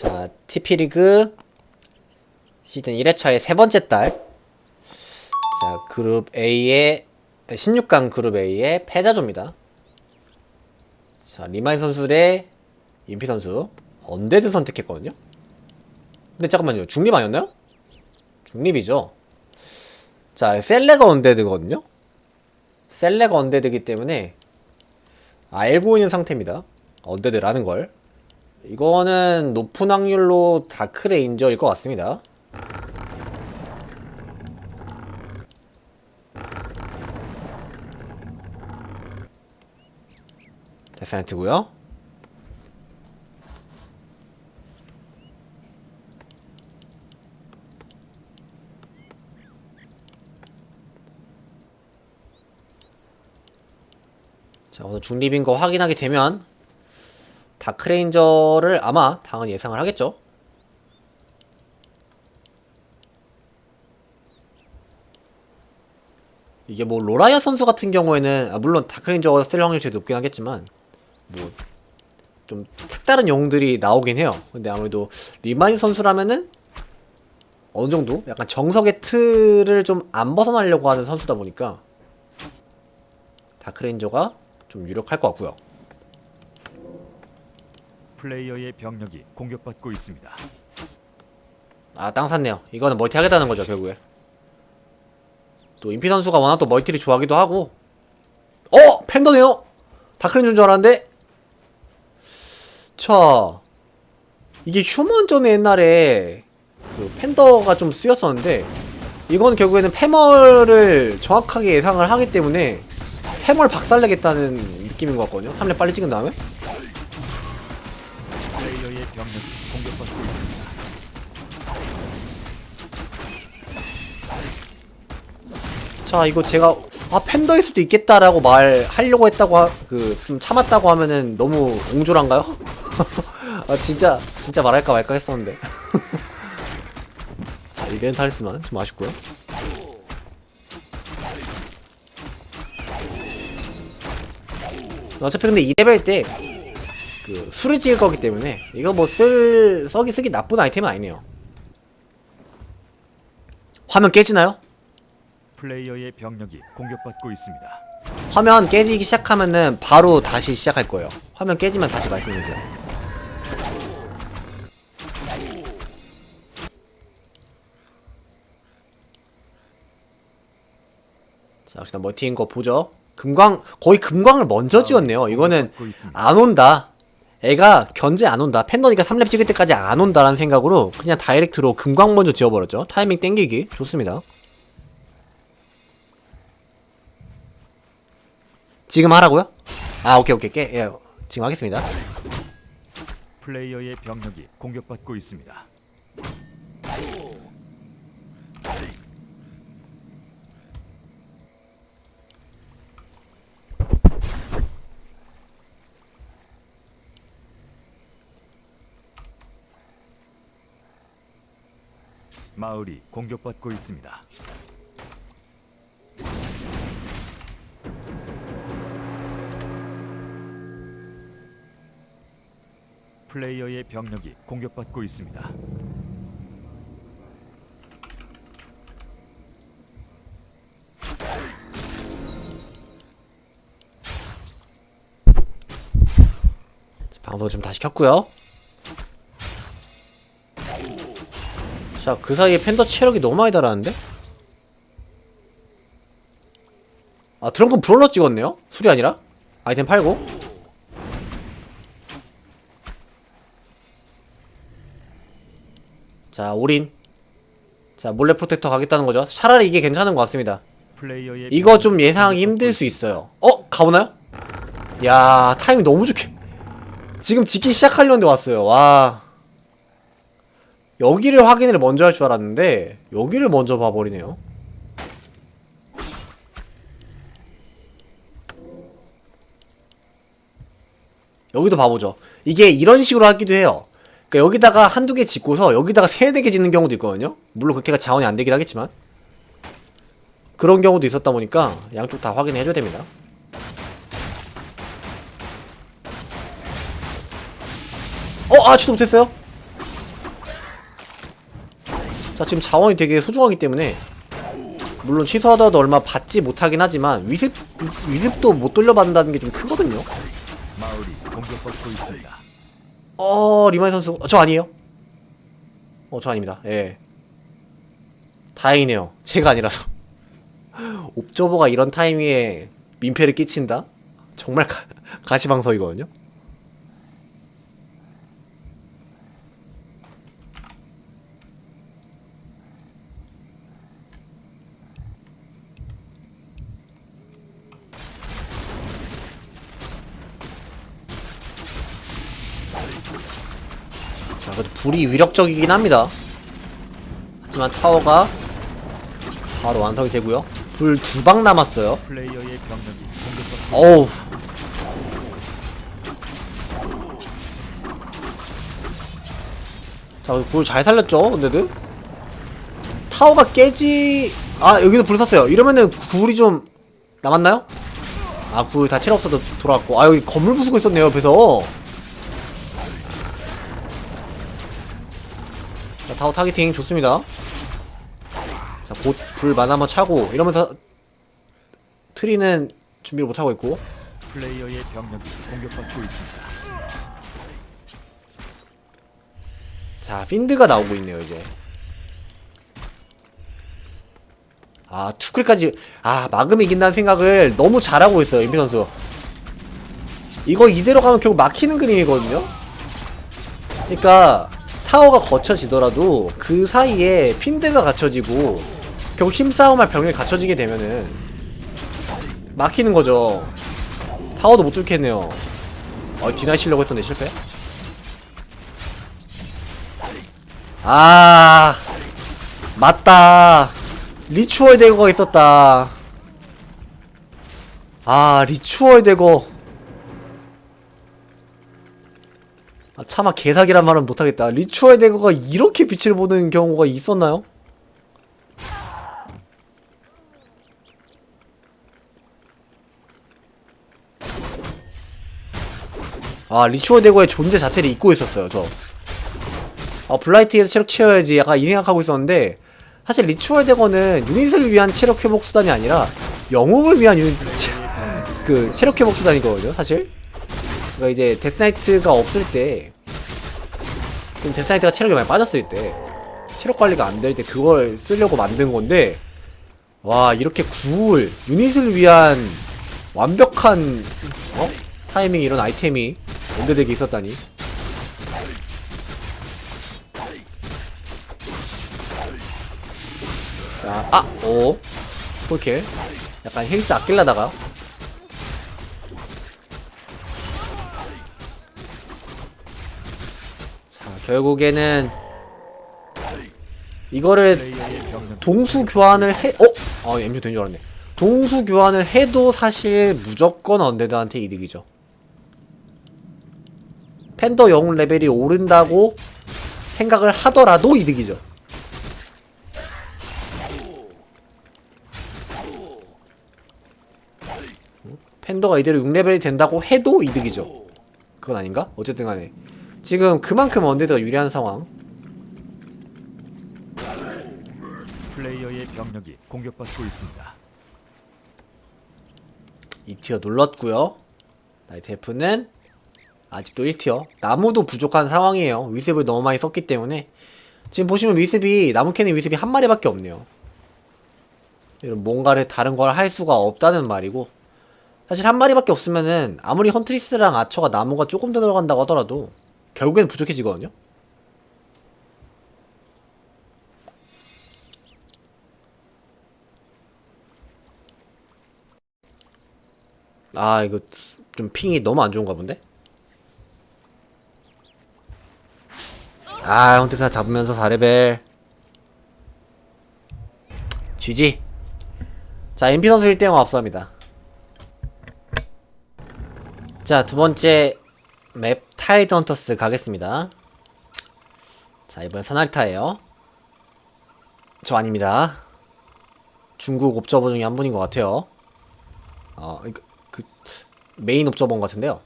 자, TP리그 시즌 1회차의 세 번째 달. 자, 그룹 A의 16강 그룹 A의 패자조입니다. 자, 리마이 선수 대 임피 선수. 언데드 선택했거든요. 근데 잠깐만요. 중립 아니었나요? 중립이죠. 자, 셀레가 언데드거든요. 셀레가 언데드기 때문에 알고 있는 상태입니다. 언데드라는 걸. 이거는 높은 확률로 다크레인저일 것 같습니다. 데스나이트고요 자, 오늘 중립인 거 확인하게 되면 다크레인저를 아마 당은 예상을 하겠죠. 이게 뭐 로라이아 선수 같은 경우에는 아 물론 다크레인저가 쓸 확률이 제일 높긴 하겠지만 뭐좀 색다른 영웅들이 나오긴 해요. 근데 아무래도 리마인 선수라면은 어느 정도 약간 정석의 틀을 좀 안 벗어나려고 하는 선수다 보니까 다크레인저가 좀 유력할 것 같고요. 플레이어의 병력이 공격받고 있습니다. 아, 땅 샀네요. 이거는 멀티 하겠다는 거죠, 결국에. 또, 임피 선수가 워낙 또 멀티를 좋아하기도 하고. 어! 팬더네요! 다크렌즈인 줄 알았는데? 자. 이게 휴먼전에 옛날에 그 팬더가 좀 쓰였었는데, 이건 결국에는 패멀을 정확하게 예상을 하기 때문에 패멀 박살내겠다는 느낌인 것 같거든요. 3렙 빨리 찍은 다음에. 병력이 공격받고 있습니다. 자 이거 제가 아 팬더일 수도 있겠다라고 말하려고 했다고 그좀 참았다고 하면은 너무 옹졸한가요? 아 진짜 진짜 말할까 말까 했었는데 자 이벤트 할수만 좀 아쉽고요 어차피 근데 2레벨 때 그 수리 찍을 거기 때문에 이거 뭐 쓸 써기 쓰기 나쁜 아이템은 아니네요 화면 깨지나요? 플레이어의 병력이 공격받고 있습니다. 화면 깨지기 시작하면은 바로 다시 시작할 거예요. 화면 깨지면 다시 말씀해주세요. 자, 역시나 멀티인 거 보죠. 금광, 거의 금광을 먼저 지었네요. 이거는. 안 온다. 애가 견제 안 온다. 팬더니까 3렙 찍을 때까지 안 온다라는 생각으로 그냥 다이렉트로 금광 먼저 지어버렸죠. 타이밍 땡기기. 좋습니다. 지금 하라고요? 아, 오케이, 오케이. 깨, 예, 지금 하겠습니다. 플레이어의 병력이 공격받고 있습니다. 마을이 공격받고 있습니다. 플레이어의 병력이 공격받고 있습니다. 방송을 좀 다시 켰고요. 자, 그 사이에 팬더 체력이 너무 많이 달았는데? 아, 드렁큰 브롤러 찍었네요? 술이 아니라? 아이템 팔고? 자, 올인. 자, 몰래 프로텍터 가겠다는 거죠. 차라리 이게 괜찮은 것 같습니다. 이거 좀 예상하기 힘들 수. 있어요. 어? 가보나요? 야, 타이밍 너무 좋게. 지금 짓기 시작하려는데 왔어요. 와. 여기를 확인을 먼저 할 줄 알았는데, 여기를 먼저 봐버리네요. 여기도 봐보죠. 이게 이런 식으로 하기도 해요. 그러니까 여기다가 한두 개 짓고서 여기다가 세네 개 짓는 경우도 있거든요. 물론 그렇게가 자원이 안 되긴 하겠지만. 그런 경우도 있었다 보니까 양쪽 다 확인해 줘야 됩니다. 어, 아, 취도 못했어요? 자 지금 자원이 되게 소중하기 때문에 물론 취소하더라도 얼마 받지 못하긴 하지만 위습 위습도 못 돌려받는다는 게 좀 크거든요. 마을이 공격받고 있습니다. 어 리마이 선수 어, 저 아니에요? 어 저 아닙니다. 예. 다행이네요. 제가 아니라서. 옵저버가 이런 타이밍에 민폐를 끼친다? 정말 가, 가시방석이거든요. 불이 위력적이긴 합니다. 하지만 타워가 바로 완성이 되고요. 불 두 방 남았어요. 플레이어의 병력이 공격받고 어우. 자, 불 잘 살렸죠, 근데도? 타워가 깨지, 아, 여기도 불 샀어요. 이러면은 굴이 좀 남았나요? 아, 굴다 채로 없어도 돌아왔고. 아, 여기 건물 부수고 있었네요, 옆에서. 자, 타워 타겟팅 좋습니다. 자, 곧불 만화만 차고, 이러면서 트리는 준비를 못하고 있고. 플레이어의 병력이 공격받고 있습니다. 자, 핀드가 나오고 있네요, 이제. 아, 투클까지, 아, 막으면 이긴다는 생각을 너무 잘하고 있어요, 임피 선수. 이거 이대로 가면 결국 막히는 그림이거든요? 그러니까, 타워가 거쳐지더라도 그 사이에 핀드가 갖춰지고, 결국 힘싸움할 병력이 갖춰지게 되면은, 막히는 거죠. 타워도 못 뚫겠네요. 어, 디나이시려고 했었는데 실패? 아 맞다 리추얼 대거가 있었다 아 리추얼 대거 아 차마 개사기란 말은 못하겠다. 리추얼 대거가 이렇게 빛을 보는 경우가 있었나요? 아 리추얼 대거의 존재 자체를 잊고 있었어요 저. 어, 블라이트에서 체력 채워야지 약간 이 생각하고 있었는데 사실 리추얼 대거는 유닛을 위한 체력 회복 수단이 아니라 영웅을 위한 유닛 그 체력 회복 수단이거든요 사실 그러니까 이제 데스나이트가 없을 때좀 데스나이트가 체력이 많이 빠졌을 때 체력 관리가 안 될 때 그걸 쓰려고 만든 건데 와 이렇게 굴 유닛을 위한 완벽한 어? 타이밍 이런 아이템이 연대되게 있었다니 자, 아! 오. 폴킬. 약간 힐스 아낄라다가. 자, 결국에는 이거를 동수 교환을 해, 어? 아, 엠주 된줄 알았네. 동수 교환을 해도 사실 무조건 언데드한테 이득이죠. 팬더 영웅 레벨이 오른다고 생각을 하더라도 이득이죠. 팬더가 이대로 6레벨이 된다고 해도 이득이죠. 그건 아닌가? 어쨌든 간에. 지금 그만큼 언데드가 유리한 상황. 플레이어의 병력이 공격받고 있습니다. 2티어 눌렀고요 나이트 F는 아직도 1티어. 나무도 부족한 상황이에요. 위습을 너무 많이 썼기 때문에. 지금 보시면 위습이, 나무 캐는 위습이 한 마리밖에 없네요. 이런 뭔가를 다른 걸 할 수가 없다는 말이고. 사실 한 마리밖에 없으면은 아무리 헌트리스랑 아처가 나무가 조금 더 들어간다고 하더라도 결국엔 부족해지거든요. 아 이거 좀 핑이 너무 안 좋은가 본데? 아 헌트사 잡으면서 4레벨 GG 자 MP 선수 1대0 앞서합니다 자 두번째 맵 타이드 헌터스 가겠습니다 자 이번엔 선알타예요 저 아닙니다 중국 옵저버 중에 한 분인 것 같아요 어, 이거, 그, 메인 옵저버인 것 같은데요.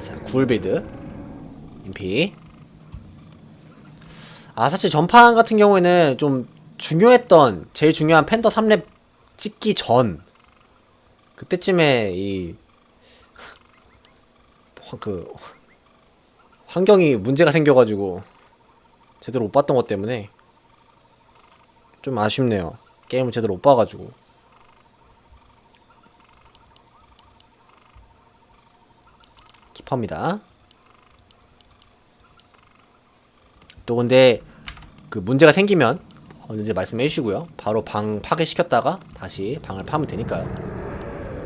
자, 굴빌드. 인피. 아 사실 전판 같은 경우에는 좀 중요했던 제일 중요한 팬더 3렙 찍기 전 그때쯤에 이 그 환경이 문제가 생겨가지고 제대로 못 봤던 것 때문에 좀 아쉽네요. 게임을 제대로 못 봐가지고. 킵합니다. 또 근데 그 문제가 생기면 언제 말씀해 주시고요. 바로 방 파괴시켰다가 다시 방을 파면 되니까요.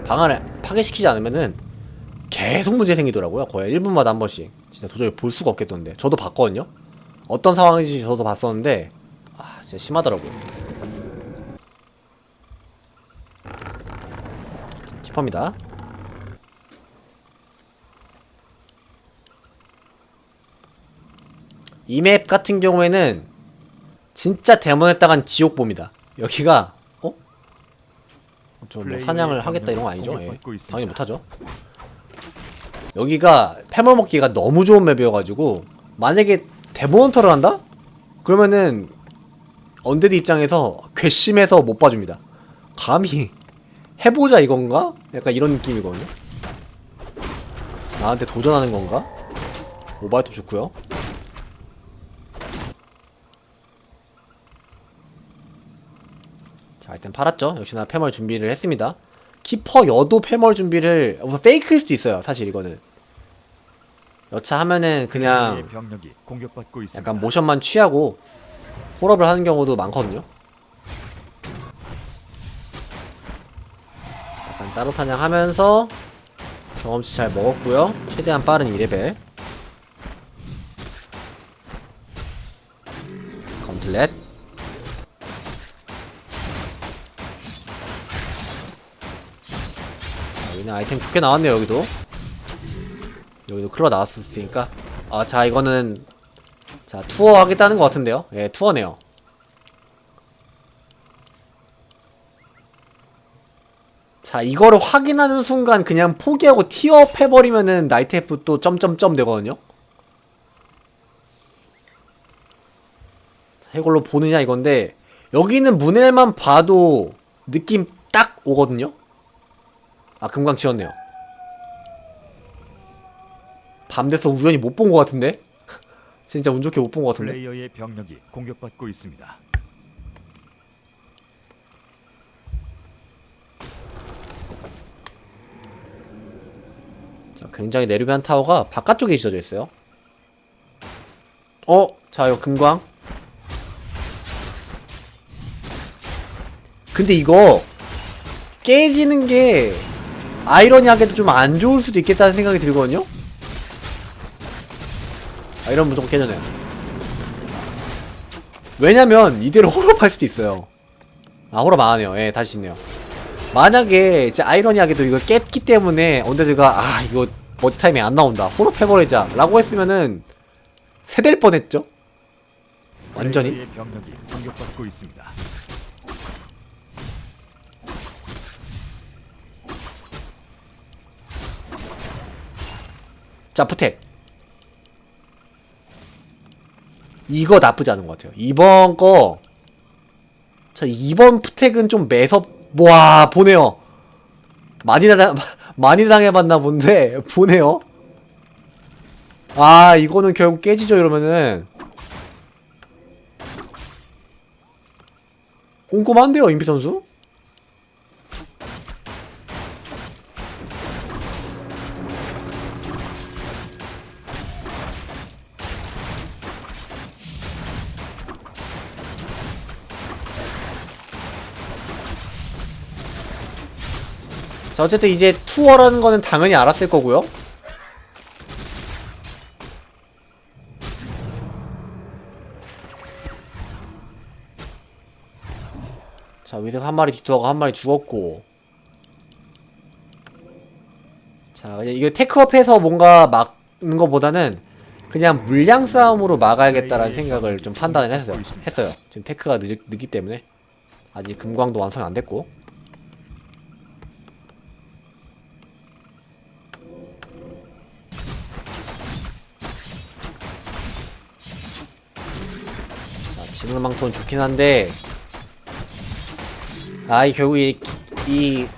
방을 파괴시키지 않으면은 계속 문제 생기더라고요. 거의 1분마다 한 번씩. 진짜 도저히 볼 수가 없겠던데. 저도 봤거든요. 어떤 상황인지 저도 봤었는데 아 진짜 심하더라고요. 킵합니다. 이 맵 같은 경우에는 진짜 데몬했다간 지옥 봅니다. 여기가 어? 저뭐 플레이어의 사냥을 하겠다 이런 거 아니죠? 예. 당연히 못하죠. 여기가 패멀 먹기가 너무 좋은 맵이어가지고 만약에 데몬헌터를 한다? 그러면은 언데드 입장에서 괘씸해서 못 봐줍니다. 감히 해보자 이건가? 약간 이런 느낌이거든요. 나한테 도전하는 건가? 모바일도 좋고요. 자 일단 팔았죠. 역시나 패멀 준비를 했습니다. 키퍼 여도 패멀 준비를 우선 페이크일 수도 있어요. 사실 이거는 여차 하면은 그냥 공격받고 있습니다. 약간 모션만 취하고 홀업을 하는 경우도 많거든요. 약간 따로 사냥하면서 경험치 잘 먹었고요. 최대한 빠른 2레벨. 검틀렛. 자, 여기는 아이템 좋게 나왔네요, 여기도. 여기도 클러 나왔었으니까. 아, 자, 이거는 자, 투어 하겠다는 것 같은데요? 예, 투어네요. 자, 이거를 확인하는 순간 그냥 포기하고 티어업 해버리면은 나이트 F 또 점점점 되거든요? 자, 이걸로 보느냐 이건데, 여기는 문엘만 봐도 느낌 딱 오거든요? 아, 금강 지었네요. 밤 돼서 우연히 못 본 것 같은데? 진짜 운 좋게 못 본 것 같은데? 플레이어의 병력이 공격받고 있습니다. 자, 굉장히 내르비안 타워가 바깥쪽에 지어져 있어요. 어? 자, 이거 금광. 근데 이거 깨지는 게 아이러니하게도 좀 안 좋을 수도 있겠다는 생각이 들거든요? 아, 이러면 무조건 깨져네요. 왜냐면 이대로 홀업할 수도 있어요. 아, 홀업 안 하네요. 예, 다시 있네요. 만약에 진짜 아이러니하게도 이걸 깼기 때문에 언데드가 아 이거 머지 타임이 안 나온다 홀업 해버리자 라고 했으면은 세댈 완전히 병력이 공격받고 있습니다. 자 푸텍 이거 나쁘지 않은 것 같아요. 이번 거 자, 이번 푸텍은 좀 매섭 와 보네요. 많이 당 많이 당해봤나 본데 보네요. 아 이거는 결국 깨지죠 이러면은. 꼼꼼한데요 임피 선수 자 어쨌든 이제 투어라는 거는 당연히 알았을 거고요. 자 위생 한 마리 뒷투어가 한 마리 죽었고. 자 이거 테크업해서 뭔가 막는 거보다는 그냥 물량 싸움으로 막아야겠다라는 생각을 좀 판단을 했어요. 했어요. 지금 테크가 늦, 늦기 때문에. 아직 금광도 완성이 안 됐고 방송망토는 좋긴 한데 아이 결국 이그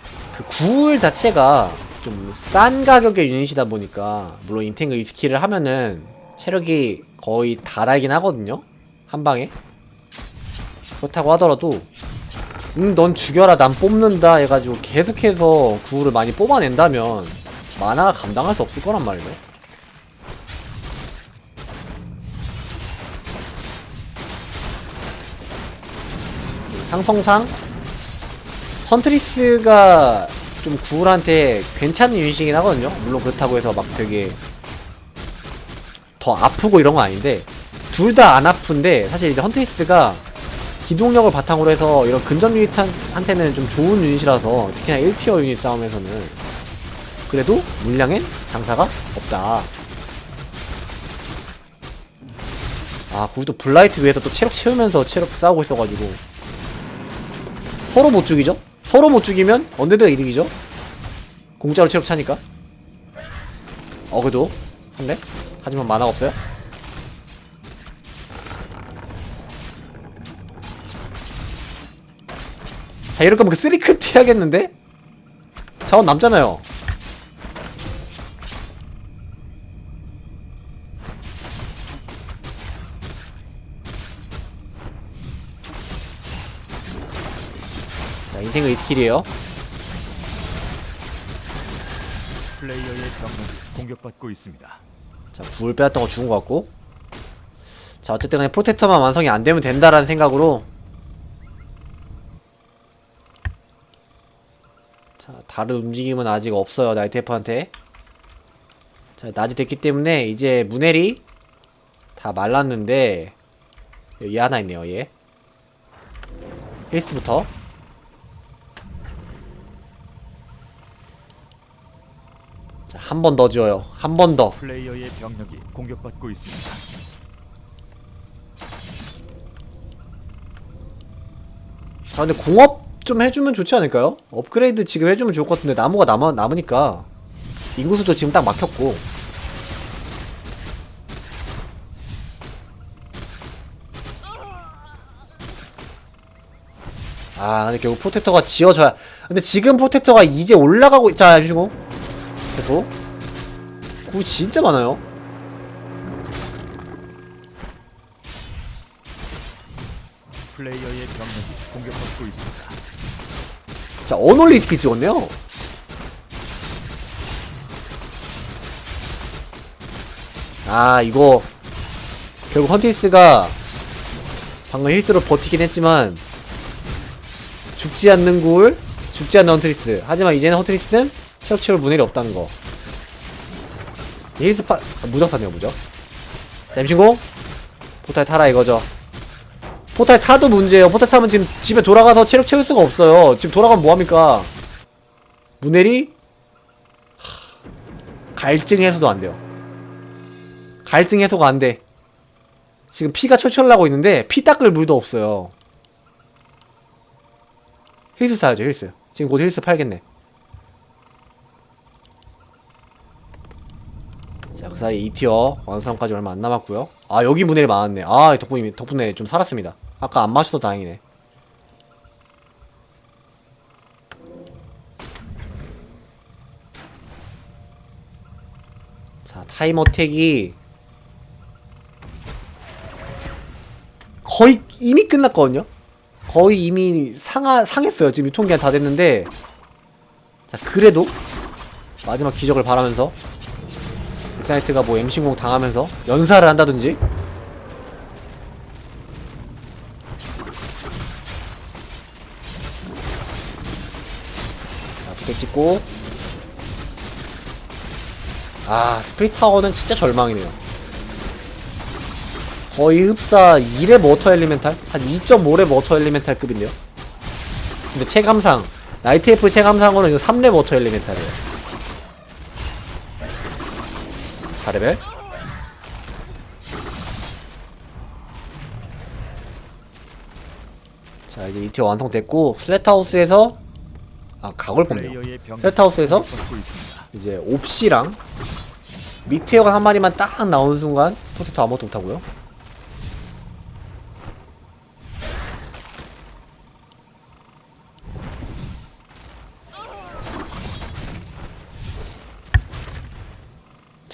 구울 자체가 좀 싼 가격의 유닛이다 보니까 물론 인탱글 이 스킬을 하면은 체력이 거의 달하긴 하거든요? 한 방에? 그렇다고 하더라도 음, 넌 죽여라 난 뽑는다 해가지고 계속해서 구울을 많이 뽑아낸다면 만화가 감당할 수 없을 거란 말이에요 상성상 헌트리스가 좀 구울한테 괜찮은 유닛이긴 하거든요. 물론 그렇다고 해서 막 되게 더 아프고 이런 건 아닌데 둘 다 안 아픈데 사실 이제 헌트리스가 기동력을 바탕으로 해서 이런 근접 유닛한테는 좀 좋은 유닛이라서 특히나 1티어 유닛 싸움에서는 그래도 물량엔 장사가 없다. 아, 구도 블라이트 위에서 또 체력 채우면서 체력 싸우고 있어가지고 서로 못 죽이죠? 서로 못 죽이면 언데드가 이득이죠? 공짜로 체력 차니까 어 그래도 한대? 하지만 만화가 없어요? 자 이럴 거면 그 쓰리크립트 해야겠는데? 자원 남잖아요 인생의 이스킬이에요 플레이어의 병력이 공격받고 있습니다. 자, 불 빼앗던 거 죽은 것 같고. 자, 어쨌든 간에 프로텍터만 완성이 안 되면 된다라는 생각으로. 자, 다른 움직임은 아직 없어요, 나이테프한테. 자, 낮이 됐기 때문에 이제 문헬이 다 말랐는데, 얘 하나 있네요, 얘. 힐스부터. 한 번 더 지어요. 한 번 더. 플레이어의 병력이 공격받고 있습니다. 아 근데 공업 좀 해주면 좋지 않을까요? 업그레이드 지금 해주면 좋을 것 같은데 나무가 남아, 남으니까 인구수도 지금 딱 막혔고 아 근데 결국 프로텍터가 지어져야 근데 지금 프로텍터가 이제 올라가고 있- 자 해주고 계속 구 진짜 많아요? 플레이어의 병력이 공격받고 있습니다. 자 어놀리 스킬 찍었네요. 아 이거 결국 헌티스가 방금 힐스로 버티긴 했지만 죽지 않는 굴 죽지 않는 헌트리스. 하지만 이제는 헌트리스는 체력 채울 문헬이 없다는 거 힐스 파 아, 무적 샀네요 무적 자 임신공 포탈 타라 이거죠 포탈 타도 문제예요. 포탈 타면 지금 집에 돌아가서 체력 채울 수가 없어요. 지금 돌아가면 뭐합니까? 하, 갈증 해소도 안 돼요. 갈증 해소가 안 돼. 지금 피가 철철 나고 있는데 피 닦을 물도 없어요. 힐스 사야죠, 힐스. 지금 곧 힐스 팔겠네. 자, 그 사이 2티어 완성까지 얼마 안 남았고요. 아, 여기 문헬이 많았네. 아, 덕분에, 덕분에 좀 살았습니다. 아까 안 마셔도 다행이네. 자, 타임 어택이 거의 이미 끝났거든요? 거의 이미 상하, 상했어요. 지금 유통기한 다 됐는데. 자, 그래도 마지막 기적을 바라면서 엑사이트가 뭐 MC공 당하면서 연사를 한다든지. 자, 부대 찍고. 아 스프릿 타워는 진짜 절망이네요. 거의 흡사 1의 모터 엘리멘탈? 한 2.5의 모터 엘리멘탈 급인데요. 근데 체감상 나이트 F 체감상으로는 이거 3렙 모터 엘리멘탈이에요 4레벨. 자 이제 2티어 완성됐고 슬래트하우스에서 아 각을 뽑네요. 있습니다. 이제 옵시랑 미테어가 한 마리만 딱 나오는 순간 포테터 아무것도 못하고요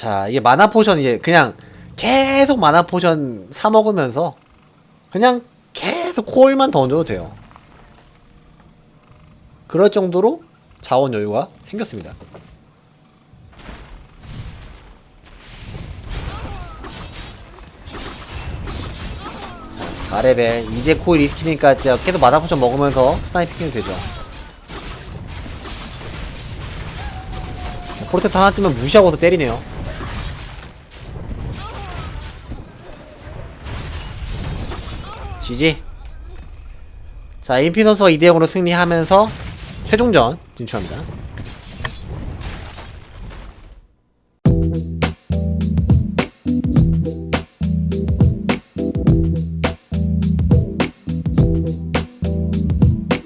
자, 이게 마나 포션 이제 그냥 계속 마나 포션 사 먹으면서 그냥 계속 코일만 던져도 돼요. 그럴 정도로 자원 여유가 생겼습니다. 자, 4레벨 이제 코일 리스키니까 진짜 계속 마나 포션 먹으면서 스나이핑해도 되죠. 포르테트 하나 쯤은 무시하고서 때리네요. 지지. 자, 인피 선수가 2대0으로 승리하면서 최종전 진출합니다.